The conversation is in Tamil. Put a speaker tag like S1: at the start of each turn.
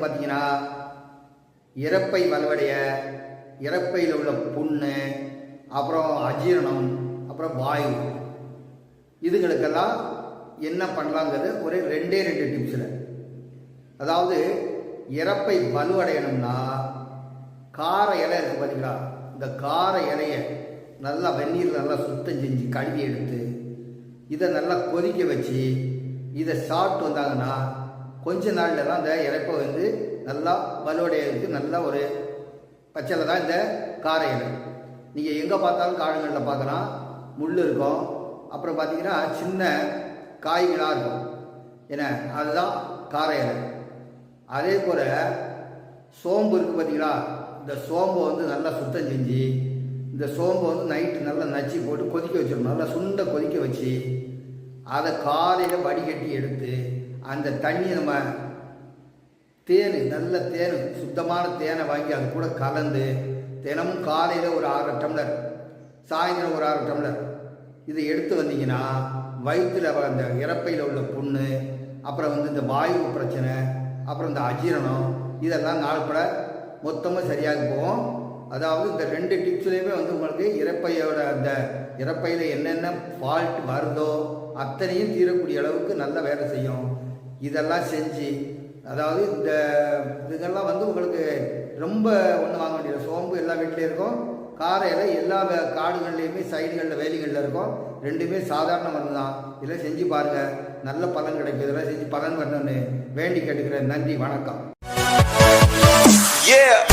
S1: பார்த்தீங்கன்னா இறப்பை வலுவடைய இறப்பையில் உள்ள புண்ணு அப்புறம் அஜீரணம் அப்புறம் வாயு. இதுகளுக்கெல்லாம் என்ன பண்ணலாங்கிறது ஒரு ரெண்டே ரெண்டு டிப்ஸில் அதாவது இறப்பை வலுவடையணும்னா கார இலை இருக்குது பார்த்தீங்களா இந்த கார இலையை நல்லா வெந்நீர் நல்லா சுத்தம் செஞ்சு கழுவி எடுத்து இதை நல்லா கொதிக்க வச்சு இதை சாப்பிட்டு வந்தாங்கன்னா கொஞ்ச நாளில் தான் இந்த இறப்பை வந்து நல்லா வலுவடையிறதுக்கு நல்ல ஒரு பச்சையில் தான் இந்த கார இலை நீங்கள் எங்கே பார்த்தாலும் காடுகளில் பார்க்கலாம். முள் இருக்கும். அப்புறம் பார்த்தீங்கன்னா சின்ன காய்களாக இருக்கும். என்ன அதுதான் கார இலை அதே போல் சோம்பு இருக்குது பார்த்தீங்களா இந்த சோம்பை வந்து நல்லா சுத்தம் செஞ்சு இந்த சோம்பை வந்து நைட்டு நல்லா நச்சு போட்டு கொதிக்க வச்சிடணும். நல்லா சுண்டை கொதிக்க வச்சு அதை காலையில் வடிகட்டி எடுத்து அந்த தண்ணியை நம்ம தேன் நல்ல தேன் சுத்தமான தேனை வாங்கி அது கூட கலந்து தினமும் காலையில் ஒரு ஆறு டம்ளர் சாயந்தரம் ஒரு ஆறு டம்ளர் இதை எடுத்து வந்தீங்கன்னா வயிற்றில் அந்த இறப்பையில் உள்ள புண்ணு அப்புறம் வந்து இந்த வாயு பிரச்சனை அப்புறம் இந்த அஜீரணம் இதெல்லாம் நாள்பட மொத்தமாக சரியாக போகும். அதாவது இந்த ரெண்டு டிப்ஸ்லேயுமே வந்து உங்களுக்கு இறப்பையோட அந்த இறப்பையில் என்னென்ன ஃபால்ட் வருதோ அத்தனையும் தீரக்கூடிய அளவுக்கு நல்ல வேலை செய்யும். இதெல்லாம் செஞ்சு அதாவது இந்த இதுங்கெல்லாம் வந்து உங்களுக்கு ரொம்ப ஒன்றும் வாங்க வேண்டியது சோம்பு எல்லா வீட்லேயும் இருக்கும். காரையில் எல்லா காடுகள்லேயுமே காடுகள்லையுமே சைடுகளில் வேலிகளில் இருக்கும். ரெண்டுமே சாதாரண மருந்து தான். இதெல்லாம் செஞ்சு பாருங்கள் நல்ல பலன் கிடைக்கும். இதெல்லாம் செஞ்சு பலன் வரணும்னு வேண்டி கேட்டுக்கிறேன் நன்றி வணக்கம்.